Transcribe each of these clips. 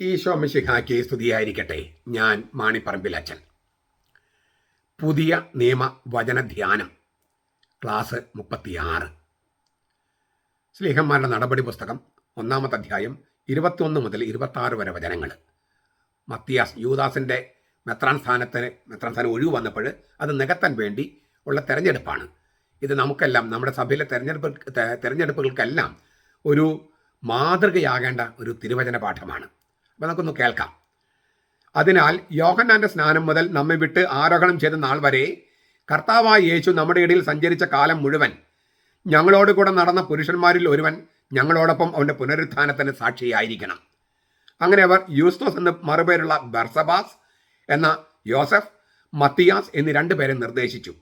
ഈശോ മിശിഹായ്ക്ക് സ്തുതിയായിരിക്കട്ടെ. ഞാൻ മാണിപ്പറമ്പിൽ അച്ഛൻ പുതിയ നിയമ വചന ധ്യാനം ക്ലാസ് മുപ്പത്തിയാറ്. സ്ലീഹന്മാരുടെ നടപടി പുസ്തകം ഒന്നാമത്തെ അധ്യായം ഇരുപത്തിയൊന്ന് മുതൽ ഇരുപത്തി വരെ വചനങ്ങൾ. മത്തിയാസ് യൂദാസിന്റെ മെത്രാൻ സ്ഥാനത്തിന് മെത്രാൻ സ്ഥാനം ഒഴിവ് വന്നപ്പോൾ അത് നികത്താൻ വേണ്ടി ഉള്ള തെരഞ്ഞെടുപ്പാണ്. ഇത് നമുക്കെല്ലാം നമ്മുടെ സഭയിലെ തെരഞ്ഞെടുപ്പ് തെരഞ്ഞെടുപ്പുകൾക്കെല്ലാം ഒരു മാതൃകയാകേണ്ട ഒരു തിരുവചന പാഠമാണ്. അപ്പോൾ നമുക്കൊന്ന് കേൾക്കാം. അതിനാൽ യോഹന്നാന്റെ സ്നാനം മുതൽ നമ്മെ വിട്ട് ആരോഹണം ചെയ്ത നാൾ വരെ കർത്താവായ യേശു നമ്മുടെ ഇടയിൽ സഞ്ചരിച്ച കാലം മുഴുവൻ ഞങ്ങളോട് കൂടെ നടന്ന പുരുഷന്മാരിൽ ഒരുവൻ ഞങ്ങളോടൊപ്പം അവന്റെ പുനരുത്ഥാനത്തിന് സാക്ഷിയായിരിക്കണം. അങ്ങനെ അവർ യൂസ്തോസ് എന്ന് മറുപേരുള്ള ബർസബാസ് എന്ന യോസഫ് മത്തിയാസ് എന്നീ രണ്ടു പേരെ നിർദ്ദേശിച്ചു.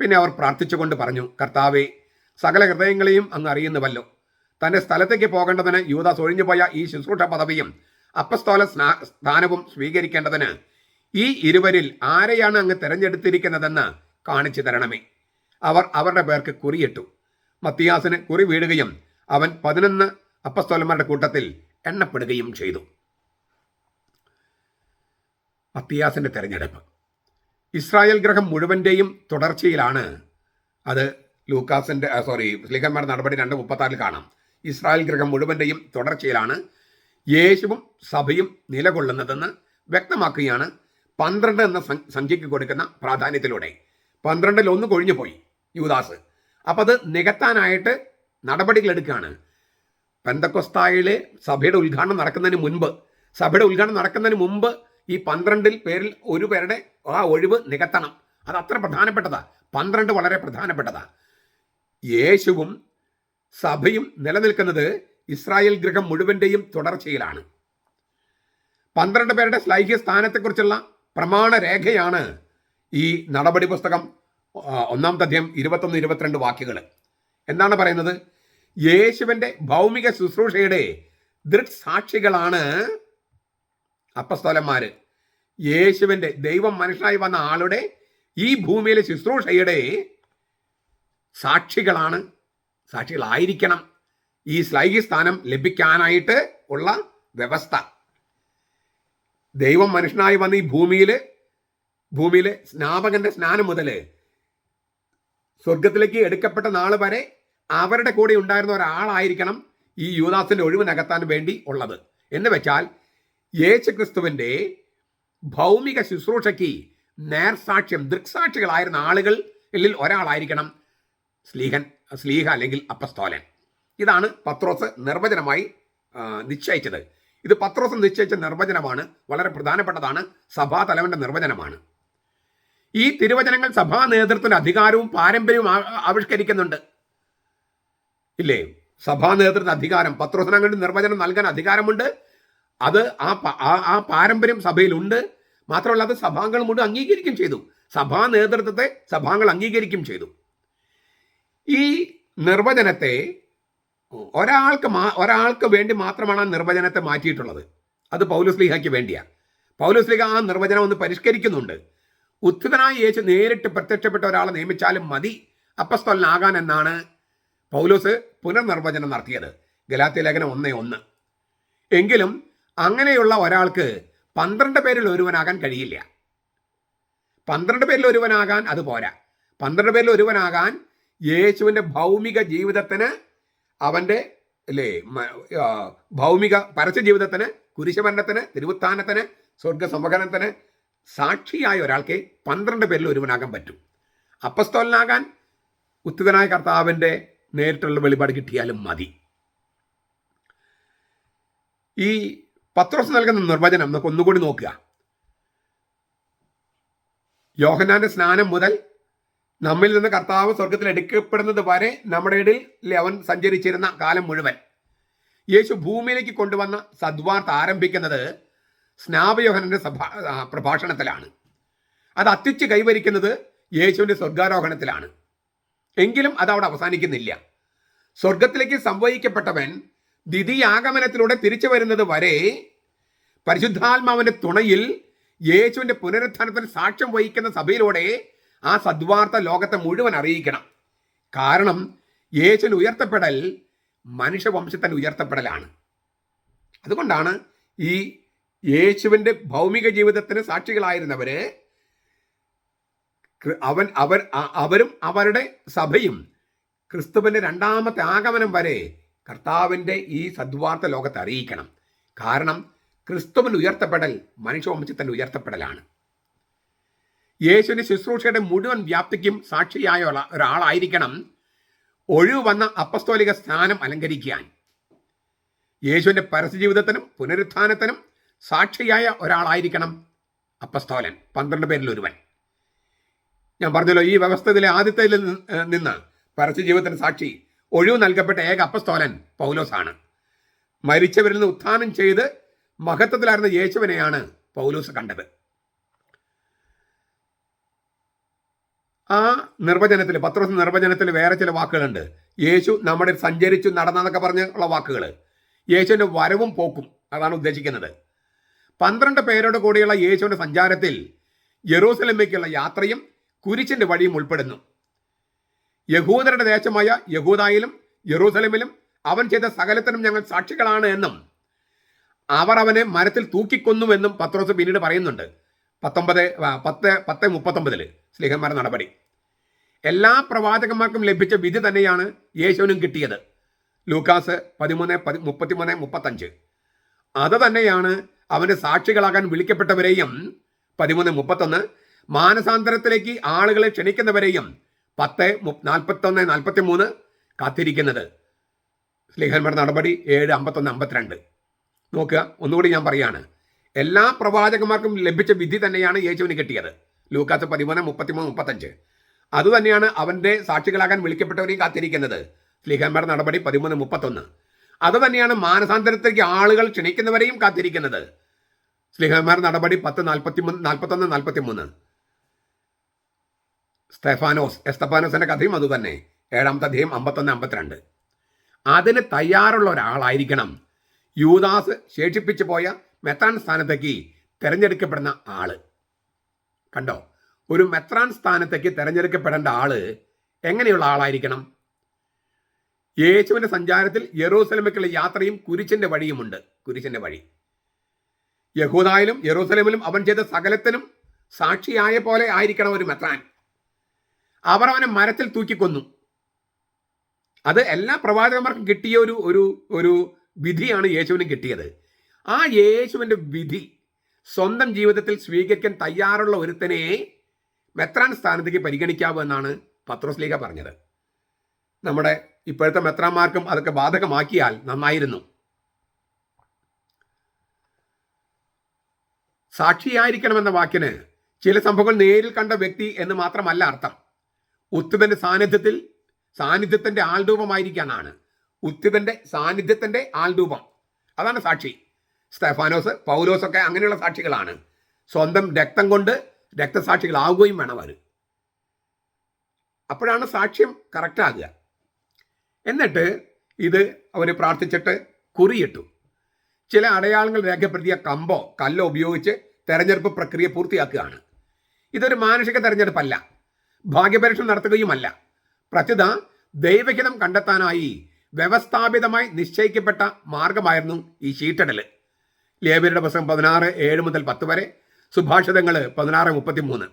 പിന്നെ അവർ പ്രാർത്ഥിച്ചുകൊണ്ട് പറഞ്ഞു കർത്താവെ സകല ഹൃദയങ്ങളെയും അങ്ങ് അറിയുന്നുവല്ലോ. തന്റെ സ്ഥലത്തേക്ക് പോകേണ്ടതിന് യൂദാസ് ഒഴിഞ്ഞുപോയ ഈ ശുശ്രൂഷ പദവിയും അപ്പസ്തോല സ്ഥാനവും സ്വീകരിക്കേണ്ടതിന് ഈ ഇരുവരിൽ ആരെയാണ് അങ്ങ് തിരഞ്ഞെടുത്തിരിക്കുന്നതെന്ന് കാണിച്ചു തരണമേ. അവർ അവരുടെ പേർക്ക് കുറിയിട്ടു. മത്തിയാസിന് കുറി വീഴുകയും അവൻ പതിനൊന്ന് അപ്പസ്തോലന്മാരുടെ കൂട്ടത്തിൽ എണ്ണപ്പെടുകയും ചെയ്തു. മത്തിയാസിന്റെ തെരഞ്ഞെടുപ്പ്. ഇസ്രായേൽ ഗ്രഹം മുഴുവന്റെയും തുടർച്ചയിലാണ്. അത് ലൂക്കാസിന്റെ സോറി സ്ലീഹന്മാരുടെ നടപടി രണ്ട് മുപ്പത്താറിൽ കാണാം. ഇസ്രായേൽ ഗ്രഹം മുഴുവന്റെയും തുടർച്ചയിലാണ്. യേശുവും സഭയും നിലകൊള്ളുന്നതെന്ന് വ്യക്തമാക്കുകയാണ് പന്ത്രണ്ട് എന്ന സംഖ്യയ്ക്ക് കൊടുക്കുന്ന പ്രാധാന്യത്തിലൂടെ. പന്ത്രണ്ടിൽ ഒന്ന് കൊഴിഞ്ഞു പോയി യൂദാസ്. അപ്പം അത് നികത്താനായിട്ട് നടപടികൾ എടുക്കുകയാണ്. പെന്തക്കൊസ്തായിലെ സഭയുടെ ഉദ്ഘാടനം നടക്കുന്നതിന് മുൻപ് സഭയുടെ ഉദ്ഘാടനം നടക്കുന്നതിന് മുമ്പ് ഈ പന്ത്രണ്ടിൽ പേരിൽ ഒരു പേരുടെ ആ ഒഴിവ് നികത്തണം. അത് അത്ര പ്രധാനപ്പെട്ടതാ. പന്ത്രണ്ട് വളരെ പ്രധാനപ്പെട്ടതാ. യേശുവും സഭയും നിലനിൽക്കുന്നത് ഇസ്രായേൽ ഗൃഹം മുഴുവന്റെയും തുടർച്ചയിലാണ്. പന്ത്രണ്ട് പേരുടെ ശ്ലൈഹ്യ സ്ഥാനത്തെക്കുറിച്ചുള്ള പ്രമാണരേഖയാണ് ഈ നടപടി പുസ്തകം ഒന്നാം തദ്ധ്യം ഇരുപത്തൊന്ന് ഇരുപത്തിരണ്ട് വാക്യങ്ങൾ എന്താണ് പറയുന്നത്? യേശുവിന്റെ ഭൗമിക ശുശ്രൂഷയുടെ ദൃക്സാക്ഷികളാണ് അപ്പസ്തോലന്മാർ യേശുവിന്റെ ദൈവം മനുഷ്യനായി വന്ന ആളുടെ ഈ ഭൂമിയിലെ ശുശ്രൂഷയുടെ സാക്ഷികളാണ് സാക്ഷികളായിരിക്കണം ഈ ശ്ലൈഹി സ്ഥാനം ലഭിക്കാനായിട്ട് ഉള്ള വ്യവസ്ഥ. ദൈവം മനുഷ്യനായി വന്ന് ഈ ഭൂമിയിൽ ഭൂമിയിലെ സ്നാപകന്റെ സ്നാനം മുതൽ സ്വർഗത്തിലേക്ക് എടുക്കപ്പെട്ട നാൾ വരെ അവരുടെ കൂടെ ഉണ്ടായിരുന്ന ഒരാളായിരിക്കണം ഈ യൂദാസിന്റെ ഒഴിവ് നികത്താൻ വേണ്ടി ഉള്ളത്. എന്ന് വെച്ചാൽ യേശു ക്രിസ്തുവിന്റെ ഭൗമിക ശുശ്രൂഷയ്ക്ക് നേർസാക്ഷ്യം ദൃക്സാക്ഷികളായിരുന്ന ആളുകളിൽ ഒരാളായിരിക്കണം സ്ലീഹൻ സ്ലീഹ അല്ലെങ്കിൽ അപ്പസ്തോലൻ. ഇതാണ് പത്രോസ് നിർവചനമായി നിശ്ചയിച്ചത്. ഇത് പത്രോസ് നിശ്ചയിച്ച നിർവചനമാണ് വളരെ പ്രധാനപ്പെട്ടതാണ് സഭാ തലവന്റെ നിർവചനമാണ്. ഈ തിരുവചനങ്ങൾ സഭാ നേതൃത്വത്തിന്റെ അധികാരവും പാരമ്പര്യവും ആവിഷ്കരിക്കുന്നുണ്ട്. ഇല്ലേ? സഭാ നേതൃത്വ അധികാരം. പത്രോസനങ്ങളുടെ നിർവചനം നൽകാൻ അധികാരമുണ്ട്. അത് ആ ആ- പാരമ്പര്യം സഭയിലുണ്ട്. മാത്രമല്ല അത് സഭാംഗങ്ങൾ മുഴുവൻ അംഗീകരിക്കുകയും ചെയ്തു. സഭാ നേതൃത്വത്തെ സഭാംഗങ്ങൾ അംഗീകരിക്കുകയും ചെയ്തു. ഈ നിർവചനത്തെ ഒരാൾക്ക് മാ ഒരാൾക്ക് വേണ്ടി മാത്രമാണ് ആ നിർവചനത്തെ മാറ്റിയിട്ടുള്ളത്. അത് പൗലുസ്ലിഹയ്ക്ക് വേണ്ടിയാണ് പൗലുസ്ലിഹ ആ നിർവചനം ഒന്ന് പരിഷ്കരിക്കുന്നുണ്ട്. ഉത്ഥിതനായ യേശു നേരിട്ട് പ്രത്യക്ഷപ്പെട്ട ഒരാളെ നിയമിച്ചാലും മതി. അപ്പസ്തോലനാകാൻ എന്നാണ് പൗലോസ് പുനർനിർവചനം നടത്തിയത്. ഗലാത്തി ലേഖനം ഒന്നേ ഒന്ന്. എങ്കിലും അങ്ങനെയുള്ള ഒരാൾക്ക് പന്ത്രണ്ട് പേരിൽ ഒരുവനാകാൻ കഴിയില്ല. പന്ത്രണ്ട് പേരിൽ ഒരുവനാകാൻ അത് പോരാ. പന്ത്രണ്ട് പേരിൽ ഒരുവനാകാൻ യേശുവിന്റെ ഭൗമിക ജീവിതത്തിന് അവന്റെ അല്ലേ ഭൗമിക പരസ്യ ജീവിതത്തിന് കുരിശമരണത്തിന് തിരുവുത്ഥാനത്തിന് സ്വർഗ സമകരണത്തിന് സാക്ഷിയായ ഒരാൾക്ക് പന്ത്രണ്ട് പേരിൽ ഒരുവനാകാൻ പറ്റും. അപ്പസ്തോലനാകാൻ ഉത്തുതനായ കർത്താവിന്റെ നേരിട്ടുള്ള വെളിപാട് കിട്ടിയാലും മതി. ഈ പത്രോസ് നൽകുന്ന നിർവചനം നമുക്ക് ഒന്നുകൂടി നോക്കുക. യോഹനാന്റെ സ്നാനം മുതൽ നമ്മിൽ നിന്ന് കർത്താവ് സ്വർഗത്തിൽ എടുക്കപ്പെടുന്നത് വരെ നമ്മുടെ ഇടയിൽ അവൻ സഞ്ചരിച്ചിരുന്ന കാലം മുഴുവൻ. യേശു ഭൂമിയിലേക്ക് കൊണ്ടുവന്ന സദ്വാർത്ത ആരംഭിക്കുന്നത് സ്നാപയോഹനന്റെ സഭാ പ്രഭാഷണത്തിലാണ്. അത് അത്യുച്ച് കൈവരിക്കുന്നത് യേശുവിന്റെ സ്വർഗാരോഹണത്തിലാണ്. എങ്കിലും അത് അവിടെ അവസാനിക്കുന്നില്ല. സ്വർഗത്തിലേക്ക് സംവഹിക്കപ്പെട്ടവൻ ദ്വിതീയാഗമനത്തിലൂടെ തിരിച്ചു വരുന്നത് വരെ പരിശുദ്ധാത്മാവിന്റെ തുണയിൽ യേശുവിന്റെ പുനരുത്ഥാനത്തിന് സാക്ഷ്യം വഹിക്കുന്ന സഭയിലൂടെ ആ സദ്വാർത്ത ലോകത്തെ മുഴുവൻ അറിയിക്കണം. കാരണം യേശുവിന് ഉയർത്തപ്പെടൽ മനുഷ്യവംശത്തിന്റെ ഉയർത്തപ്പെടലാണ്. അതുകൊണ്ടാണ് ഈ യേശുവിന്റെ ഭൗമിക ജീവിതത്തിന് സാക്ഷികളായിരുന്നവര് അവൻ അവർ അവരും അവരുടെ സഭയും ക്രിസ്തുവിന്റെ രണ്ടാമത്തെ ആഗമനം വരെ കർത്താവിന്റെ ഈ സദ്വാർത്ത ലോകത്തെ അറിയിക്കണം. കാരണം ക്രിസ്തുവിൽ ഉയർത്തപ്പെടൽ മനുഷ്യവംശത്തിന്റെ ഉയർത്തപ്പെടലാണ്. യേശുവിന്റെ ശുശ്രൂഷയുടെ മുഴുവൻ വ്യാപ്തിക്കും സാക്ഷിയായ ഒരാ- ഒരാളായിരിക്കണം ഒഴിവ് വന്ന അപ്പസ്തോലിക സ്ഥാനം അലങ്കരിക്കാൻ. യേശുവിന്റെ പരസ്യജീവിതത്തിനും പുനരുത്ഥാനത്തിനും സാക്ഷിയായ ഒരാളായിരിക്കണം അപ്പസ്തോലൻ പന്ത്രണ്ട് പേരിൽ ഒരുവൻ. ഞാൻ പറഞ്ഞല്ലോ ഈ വ്യവസ്ഥയിലെ ആദ്യത്തെ നിന്ന് പരസ്യ ജീവിതത്തിന് സാക്ഷി ഒഴിവ് നൽകപ്പെട്ട ഏക അപ്പസ്തോലൻ പൗലോസാണ്. മരിച്ചവരിൽ നിന്ന് ഉത്ഥാനം ചെയ്ത് മഹത്വത്തിലായിരുന്ന യേശുവിനെയാണ് പൗലോസ് കണ്ടത്. ആ നിർവചനത്തിൽ പത്രോസ് നിർവചനത്തിൽ വേറെ ചില വാക്കുകളുണ്ട്. യേശു നമ്മുടെ സഞ്ചരിച്ചു നടന്നെന്നൊക്കെ പറഞ്ഞുള്ള വാക്കുകൾ. യേശുവിന്റെ വരവും പോക്കും അതാണ് ഉദ്ദേശിക്കുന്നത്. പന്ത്രണ്ട് പേരോട് കൂടിയുള്ള യേശുവിന്റെ സഞ്ചാരത്തിൽ യെറൂസലമേക്കുള്ള യാത്രയും കുരിശിന്റെ വഴിയും ഉൾപ്പെടുന്നു. യഹൂദരുടെ ദേശമായ യഹൂദായിലും യെറൂസലമിലും അവൻ ചെയ്ത സകലത്തിനും ഞങ്ങൾ സാക്ഷികളാണ് എന്നും അവർ അവനെ മരത്തിൽ തൂക്കിക്കൊന്നുവെന്നും പത്രോസ് പിന്നീട് പറയുന്നുണ്ട്. പത്തൊമ്പത് പത്ത് പത്ത് മുപ്പത്തൊമ്പതിൽ സ്ലിഹന്മാരുടെ നടപടി. എല്ലാ പ്രവാചകന്മാർക്കും ലഭിച്ച വിധി തന്നെയാണ് യേശുവിനും കിട്ടിയത്. ലൂക്കാസ് പതിമൂന്ന് പതി മുപ്പത്തിമൂന്ന് മുപ്പത്തഞ്ച്. അത് തന്നെയാണ് അവന്റെ സാക്ഷികളാകാൻ വിളിക്കപ്പെട്ടവരെയും പതിമൂന്ന് മുപ്പത്തൊന്ന് മാനസാന്തരത്തിലേക്ക് ആളുകളെ ക്ഷണിക്കുന്നവരെയും പത്ത് നാൽപ്പത്തൊന്ന് നാൽപ്പത്തി മൂന്ന് കാത്തിരിക്കുന്നത്. സ്ലീഹന്മാർ നടപടി ഏഴ് അമ്പത്തൊന്ന് അമ്പത്തിരണ്ട്. നോക്കുക ഒന്നുകൂടി ഞാൻ പറയാണ്. എല്ലാ പ്രവാചകന്മാർക്കും ലഭിച്ച വിധി തന്നെയാണ് യേശുവിന് കിട്ടിയത്. ലൂക്കാസ് പതിമൂന്ന് മുപ്പത്തിമൂന്ന് മുപ്പത്തഞ്ച്. അതുതന്നെയാണ് അവന്റെ സാക്ഷികളാകാൻ വിളിക്കപ്പെട്ടവരെയും കാത്തിരിക്കുന്നത്. സ്ലിഹന്മാരുടെ നടപടി പതിമൂന്ന് മുപ്പത്തൊന്ന്. അതുതന്നെയാണ് മാനസാന്തരത്തിലേക്ക് ആളുകൾ ക്ഷണിക്കുന്നവരെയും കാത്തിരിക്കുന്നത്. സ്ലിഹന്മാർ നടപടി പത്ത് നാൽപ്പത്തി നാൽപ്പത്തൊന്ന് നാൽപ്പത്തി മൂന്ന് സ്തെഫാനോസ് എസ്തഫാനോസിന്റെ കഥയും അതുതന്നെ. ഏഴാമത്തെ അധ്യായം അമ്പത്തൊന്ന് അമ്പത്തിരണ്ട്. അതിന് തയ്യാറുള്ള ഒരാളായിരിക്കണം. യൂദാസ് ശേഷിപ്പിച്ചു പോയ മെത്താൻ സ്ഥാനത്തേക്ക് തിരഞ്ഞെടുക്കപ്പെടുന്ന ആൾ. കണ്ടോ? ഒരു മെത്രാൻ സ്ഥാനത്തേക്ക് തിരഞ്ഞെടുക്കപ്പെടേണ്ട ആൾ എങ്ങനെയുള്ള ആളായിരിക്കണം? യേശുവിന്റെ സഞ്ചാരത്തിൽ യെറൂസലമേക്കുള്ള യാത്രയും കുരിശിന്റെ വഴിയുമുണ്ട്. കുരിശിന്റെ വഴി. യഹൂദായാലും യെറൂസലേമിലും അവൻ ചെയ്ത സകലത്തിനും സാക്ഷിയായ പോലെ ആയിരിക്കണം ഒരു മെത്രാൻ. അവർ അവനെ മരത്തിൽ തൂക്കിക്കൊന്നു. അത് എല്ലാ പ്രവാചകന്മാർക്കും കിട്ടിയ ഒരു ഒരു ഒരു വിധിയാണ് യേശുവിന് കിട്ടിയത്. ആ യേശുവിന്റെ വിധി സ്വന്തം ജീവിതത്തിൽ സ്വീകരിക്കാൻ തയ്യാറുള്ള ഒരുത്തനെ മെത്രാൻ സ്ഥാനത്തേക്ക് പരിഗണിക്കാവൂ എന്നാണ് പത്രോസ് ലീഗ പറഞ്ഞത്. നമ്മുടെ ഇപ്പോഴത്തെ മെത്രാന്മാർക്കും അതൊക്കെ ബാധകമാക്കിയാൽ നന്നായിരുന്നു. സാക്ഷിയായിരിക്കണമെന്ന വാക്കിന് ചില സംഭവങ്ങൾ നേരിൽ കണ്ട വ്യക്തി എന്ന് മാത്രമല്ല അർത്ഥം. ഉത്തുതന്റെ സാന്നിധ്യത്തിൽ സാന്നിധ്യത്തിന്റെ ആൾരൂപമായിരിക്കാനാണ്. ഉത്തുതന്റെ സാന്നിധ്യത്തിന്റെ ആൾരൂപം. അതാണ് സാക്ഷി. സ്റ്റെഫാനോസ് പൗലോസ് ഒക്കെ അങ്ങനെയുള്ള സാക്ഷികളാണ്. സ്വന്തം രക്തം കൊണ്ട് രക്തസാക്ഷികളാവുകയും വേണം അവർ അപ്പോഴാണ് സാക്ഷ്യം കറക്റ്റാകുക എന്നിട്ട് ഇത് അവർ പ്രാർത്ഥിച്ചിട്ട് കുറിയിട്ടു. ചില അടയാളങ്ങൾ രേഖപ്പെടുത്തിയ കമ്പോ കല്ലോ ഉപയോഗിച്ച് തെരഞ്ഞെടുപ്പ് പ്രക്രിയ പൂർത്തിയാക്കുകയാണ്. ഇതൊരു മാനുഷിക തെരഞ്ഞെടുപ്പല്ല. ഭാഗ്യപരീക്ഷ നടത്തുകയുമല്ല. പ്രത്യുത ദൈവഹിതം കണ്ടെത്താനായി വ്യവസ്ഥാപിതമായി നിശ്ചയിക്കപ്പെട്ട മാർഗമായിരുന്നു ഈ ചീട്ടിടൽ ലേബിയുടെ പുസ്തകം പതിനാറ് ഏഴ് മുതൽ പത്ത് വരെ സുഭാഷിതങ്ങൾ പതിനാറ് മുപ്പത്തി മൂന്ന്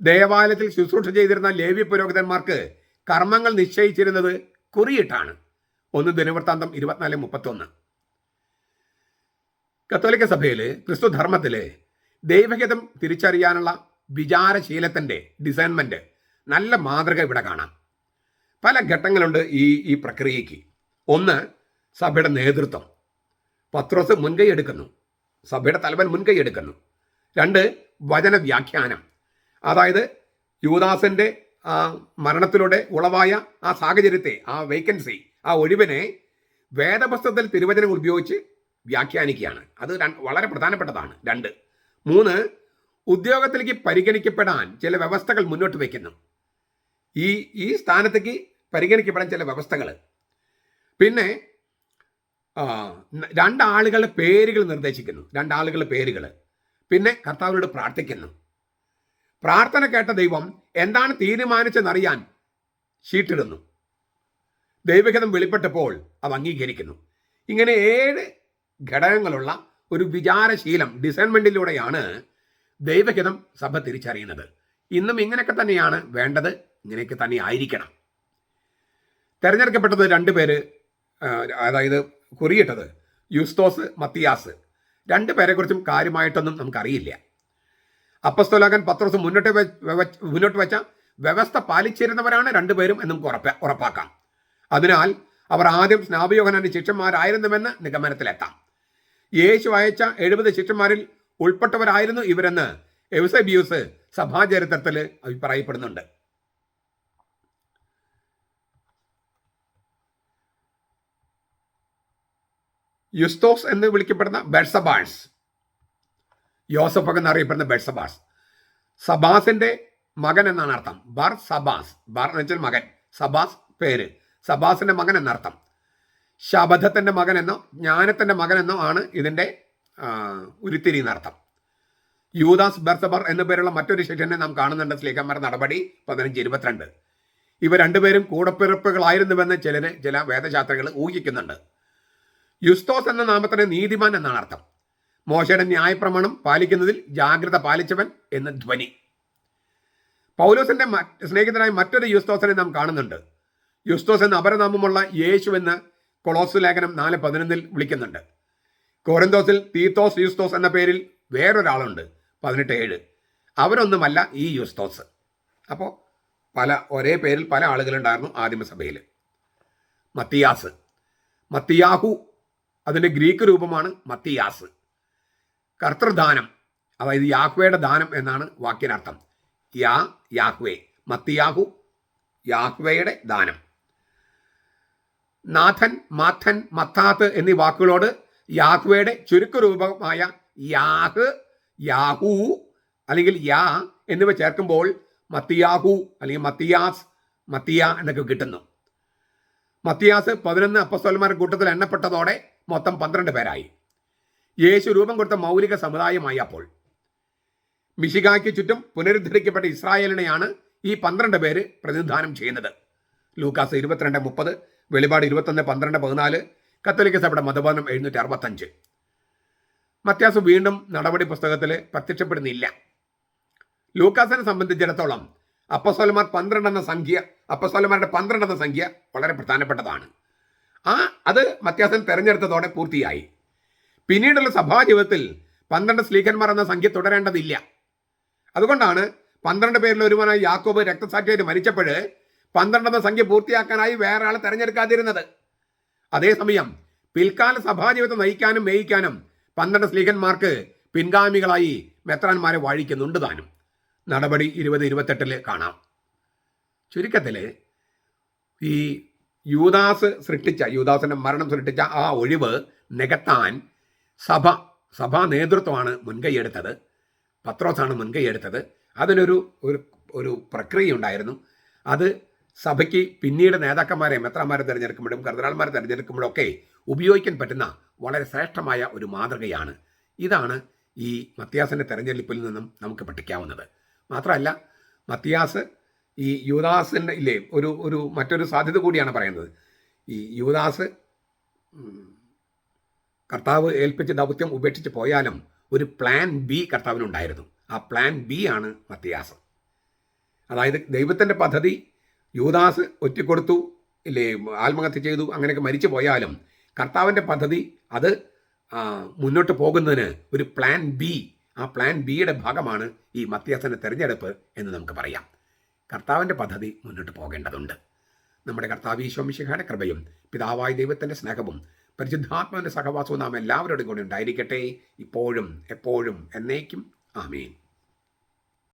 ദേവാലയത്തിൽ ശുശ്രൂഷ ചെയ്തിരുന്ന ലേവി പുരോഹിതന്മാർക്ക് കർമ്മങ്ങൾ നിശ്ചയിച്ചിരുന്നത് കുറിയിട്ടാണ്. ഒന്ന് ദിനവൃത്താന്തം ഇരുപത്തിനാല് മുപ്പത്തൊന്ന്. കത്തോലിക്ക സഭയിൽ ക്രിസ്തു ധർമ്മത്തിൽ ദൈവഹിതം തിരിച്ചറിയാനുള്ള വിചാരശീലത്തിന്റെ ഡിസൈൻമെന്റ് നല്ല മാതൃക ഇവിടെ കാണാം. പല ഘട്ടങ്ങളുണ്ട് ഈ ഈ പ്രക്രിയയ്ക്ക്. ഒന്ന് സഭയുടെ നേതൃത്വം. പത്രോസ് മുൻകൈ എടുക്കുന്നു. സഭയുടെ തലവൻ മുൻകൈ എടുക്കുന്നു. രണ്ട് വചന വ്യാഖ്യാനം അതായത് യുവദാസന്റെ ആ മരണത്തിലൂടെ ഉളവായ ആ സാഹചര്യത്തെ ആ വേക്കൻസി ആ ഒഴിവിനെ വേദപുസ്തകത്തിൽ തിരുവചനങ്ങൾ ഉപയോഗിച്ച് വ്യാഖ്യാനിക്കുകയാണ്. അത് വളരെ പ്രധാനപ്പെട്ടതാണ്. രണ്ട്. മൂന്ന് ഉദ്യോഗത്തിലേക്ക് പരിഗണിക്കപ്പെടാൻ ചില വ്യവസ്ഥകൾ മുന്നോട്ട് വയ്ക്കുന്നു. ഈ ഈ സ്ഥാനത്തേക്ക് പരിഗണിക്കപ്പെടാൻ ചില വ്യവസ്ഥകൾ. പിന്നെ രണ്ടാളുകളുടെ പേരുകൾ നിർദ്ദേശിക്കുന്നു. രണ്ടാളുകളുടെ പേരുകൾ. പിന്നെ കർത്താവിനോട് പ്രാർത്ഥിക്കുന്നു. പ്രാർത്ഥന കേട്ട ദൈവം എന്താണ് തീരുമാനിച്ചെന്നറിയാൻ ഷീട്ടിടുന്നു ദൈവഹിതം വെളിപ്പെട്ടപ്പോൾ അത് അംഗീകരിക്കുന്നു. ഇങ്ങനെ ഏഴ് ഘടകങ്ങളുള്ള ഒരു വിചാരശീലം ഡിസൈൻമെന്റിലൂടെയാണ് ദൈവഹിതം സഭ തിരിച്ചറിയുന്നത്. ഇന്നും ഇങ്ങനെയൊക്കെ തന്നെയാണ് വേണ്ടത് ഇങ്ങനെയൊക്കെ തന്നെ ആയിരിക്കണം. തെരഞ്ഞെടുക്കപ്പെട്ടത് രണ്ടുപേര് പേര് അതായത് കുറിയിട്ടത് യുസ്തോസ് മത്തിയാസ്. രണ്ടു പേരെക്കുറിച്ചും കാര്യമായിട്ടൊന്നും നമുക്കറിയില്ല. അപ്പസ്തോലകൻ പത്രോസ് മുന്നോട്ട് മുന്നോട്ട് വെച്ച വ്യവസ്ഥ പാലിച്ചിരുന്നവരാണ് രണ്ടുപേരും എന്ന് നമുക്ക് ഉറപ്പ ഉറപ്പാക്കാം. അതിനാൽ അവർ ആദ്യം സ്നാപയോഹനാന്റെ ശിഷ്യന്മാരായിരുന്നുവെന്ന് നിഗമനത്തിലെത്താം. യേശു അയച്ച എഴുപത് ശിഷ്യന്മാരിൽ ഉൾപ്പെട്ടവരായിരുന്നു ഇവരെന്ന് എവസബിയൂസ് സഭാചരിത്രത്തിൽ അഭിപ്രായപ്പെടുന്നുണ്ട്. യുസ്തോസ് എന്ന് വിളിക്കപ്പെടുന്ന ബെർസബാൻസ് യോസഫ് എന്നറിയപ്പെടുന്ന ബെർസബാസ് സബാസിന്റെ മകൻ എന്നാണ് അർത്ഥം. ബർ സബാസ്. ബർ എന്ന് വെച്ചാൽ മകൻ. സബാസ് പേര്. സബാസിന്റെ മകൻ എന്നർത്ഥം ശബദത്തിന്റെ മകൻ എന്നോ ജ്ഞാനത്തിന്റെ മകൻ എന്നോ ആണ് ഇതിന്റെ ഉരുത്തിരി എന്നർത്ഥം യൂദാസ് ബെർസബർ എന്ന പേരുള്ള മറ്റൊരു ശിഷ്യനെ നാം കാണുന്നുണ്ട്. സ്ലീഹന്മാർ നടപടി പതിനഞ്ച് ഇരുപത്തിരണ്ട്. ഇവ രണ്ടുപേരും കൂടപ്പിറപ്പുകളായിരുന്നുവെന്ന് ചിലരെ ചില വേദശാസ്ത്രങ്ങൾ ഊഹിക്കുന്നുണ്ട്. യുസ്തോസ് എന്ന നാമത്തിന് നീതിമാൻ എന്നാണ് അർത്ഥം. മോശയുടെ ന്യായപ്രമാണം പാലിക്കുന്നതിൽ ജാഗ്രത പാലിച്ചവൻ എന്ന ധ്വനി. പൗലോസിന്റെ സ്നേഹിതനായ മറ്റൊരു യുസ്തോസിനെ നാം കാണുന്നുണ്ട്. യുസ്തോസ് എന്ന അപരനാമമുള്ള യേശു എന്ന് കൊളോസ് ലേഖനം നാല് പതിനൊന്നിൽ വിളിക്കുന്നുണ്ട്. കോരന്തോസിൽ തീത്തോസ് യുസ്തോസ് എന്ന പേരിൽ വേറൊരാളുണ്ട് പതിനെട്ട് ഏഴ്. അവരൊന്നുമല്ല ഈ യുസ്തോസ്. അപ്പോൾ പല ഒരേ പേരിൽ പല ആളുകളുണ്ടായിരുന്നു ആദിമസഭയിൽ മത്തിയാസ്. മത്തിയാഹു അതിന്റെ ഗ്രീക്ക് രൂപമാണ് മത്തിയാസ്. കർത്തൃദാനം അതായത് യാഹ്വയുടെ ദാനം എന്നാണ് വാക്കിനർത്ഥം യാ യാഹ്വേ മത്തിയാഹു യാഹ്വയുടെ ദാനം. നാഥൻ മാഥൻ മത്താത്ത് എന്നീ വാക്കുകളോട് യാഹ്വയുടെ ചുരുക്കരൂപമായ യാഹ് യാഹു അല്ലെങ്കിൽ യാ എന്നിവ ചേർക്കുമ്പോൾ മത്തിയാഹു അല്ലെങ്കിൽ മത്തിയാസ് മത്തിയ എന്നൊക്കെ കിട്ടുന്നു. മത്തിയാസ് പതിനൊന്ന് അപ്പസ്തോലന്മാരുടെ കൂട്ടത്തിൽ എണ്ണപ്പെട്ടതോടെ മൊത്തം പന്ത്രണ്ട് പേരായി. യേശു രൂപം കൊടുത്ത മൗലിക സമുദായമായി അപ്പോൾ. മിഷികാക്ക് ചുറ്റും പുനരുദ്ധരിക്കപ്പെട്ട ഇസ്രായേലിനെയാണ് ഈ പന്ത്രണ്ട് പേര് പ്രതിനിധാനം ചെയ്യുന്നത്. ലൂക്കാസ് ഇരുപത്തിരണ്ട് മുപ്പത് വെളിപാട് ഇരുപത്തൊന്ന് പന്ത്രണ്ട് പതിനാല് കത്തോലിക്ക സഭയുടെ മതബോധനം എഴുന്നൂറ്റി അറുപത്തഞ്ച് മത്യാസ് വീണ്ടും നടപടി പുസ്തകത്തിൽ പ്രത്യക്ഷപ്പെടുന്നില്ല. ലൂക്കാസിനെ സംബന്ധിച്ചിടത്തോളം അപ്പസോലമാർ പന്ത്രണ്ട് എന്ന സംഖ്യ അപ്പസോലമാരുടെ പന്ത്രണ്ട് എന്ന സംഖ്യ വളരെ പ്രധാനപ്പെട്ടതാണ്. ആ അത് മത്യാസൻ തെരഞ്ഞെടുത്തതോടെ പൂർത്തിയായി. പിന്നീടുള്ള സഭാജീവിതത്തിൽ പന്ത്രണ്ട് സ്ലീഖന്മാർ എന്ന സംഖ്യ തുടരേണ്ടതില്ല. അതുകൊണ്ടാണ് പന്ത്രണ്ട് പേരിൽ ഒരുവനായി യാക്കോബ് രക്തസാക്ഷിയായിട്ട് മരിച്ചപ്പോൾ പന്ത്രണ്ട് എന്ന സംഖ്യ പൂർത്തിയാക്കാനായി വേറെ ആളെ തെരഞ്ഞെടുക്കാതിരുന്നത്. അതേസമയം പിൽക്കാല സഭാജീവിതം നയിക്കാനും മേയിക്കാനും പന്ത്രണ്ട് സ്ലീഹന്മാർക്ക് പിൻഗാമികളായി മെത്രാന്മാരെ വാഴിക്കുന്നുണ്ട് താനും. നടപടി ഇരുപത് ഇരുപത്തെട്ടിൽ കാണാം. ചുരുക്കത്തിൽ ഈ യൂദാസ് സൃഷ്ടിച്ച യൂദാസിന്റെ മരണം സൃഷ്ടിച്ച ആ ഒഴിവ് നികത്താൻ സഭ സഭാ നേതൃത്വമാണ് മുൻകൈയെടുത്തത് പത്രോസാണ് മുൻകൈയെടുത്തത് അതിനൊരു ഒരു ഒരു പ്രക്രിയ ഉണ്ടായിരുന്നു അത് സഭയ്ക്ക് പിന്നീട് നേതാക്കന്മാരെ മെത്രാന്മാരെ തിരഞ്ഞെടുക്കുമ്പോഴും കർദനാൾമാരെ തിരഞ്ഞെടുക്കുമ്പോഴും ഒക്കെ ഉപയോഗിക്കാൻ പറ്റുന്ന വളരെ ശ്രേഷ്ഠമായ ഒരു മാതൃകയാണ്. ഇതാണ് ഈ മത്യാസിന്റെ തെരഞ്ഞെടുപ്പിൽ നിന്നും നമുക്ക് പഠിക്കാവുന്നത്. മാത്രമല്ല മത്യാസ് ഈ യുവദാസിന്റെ ഇല്ലേ ഒരു ഒരു മറ്റൊരു സാധ്യത കൂടിയാണ് പറയുന്നത്. ഈ യുവദാസ് കർത്താവ് ഏൽപ്പിച്ച ദൗത്യം ഉപേക്ഷിച്ച് പോയാലും ഒരു പ്ലാൻ ബി കർത്താവിനുണ്ടായിരുന്നു. ആ പ്ലാൻ ബി ആണ് മത്തിയാസ് അതായത് ദൈവത്തിന്റെ പദ്ധതി യൂദാസ് ഒറ്റക്കൊടുത്തു ഇല്ലേ ആത്മഹത്യ ചെയ്തു അങ്ങനെയൊക്കെ മരിച്ചു പോയാലും കർത്താവിന്റെ പദ്ധതി അത് മുന്നോട്ട് പോകുന്നതിന് ഒരു പ്ലാൻ ബി ആ പ്ലാൻ ബിയുടെ ഭാഗമാണ് ഈ മത്യാസന്റെ തിരഞ്ഞെടുപ്പ് എന്ന് നമുക്ക് പറയാം. കർത്താവിന്റെ പദ്ധതി മുന്നോട്ട് പോകേണ്ടതുണ്ട്. നമ്മുടെ കർത്താവ് ഈശോമിശിഖാന്റെ കൃപയും പിതാവായ ദൈവത്തിന്റെ സ്നേഹവും പരിശുദ്ധാത്മാവിന്റെ സഹവാസവും നാം എല്ലാവരോടും കൂടി ഉണ്ടായിരിക്കട്ടെ. ഇപ്പോഴും എപ്പോഴും എന്നേക്കും. ആമേൻ.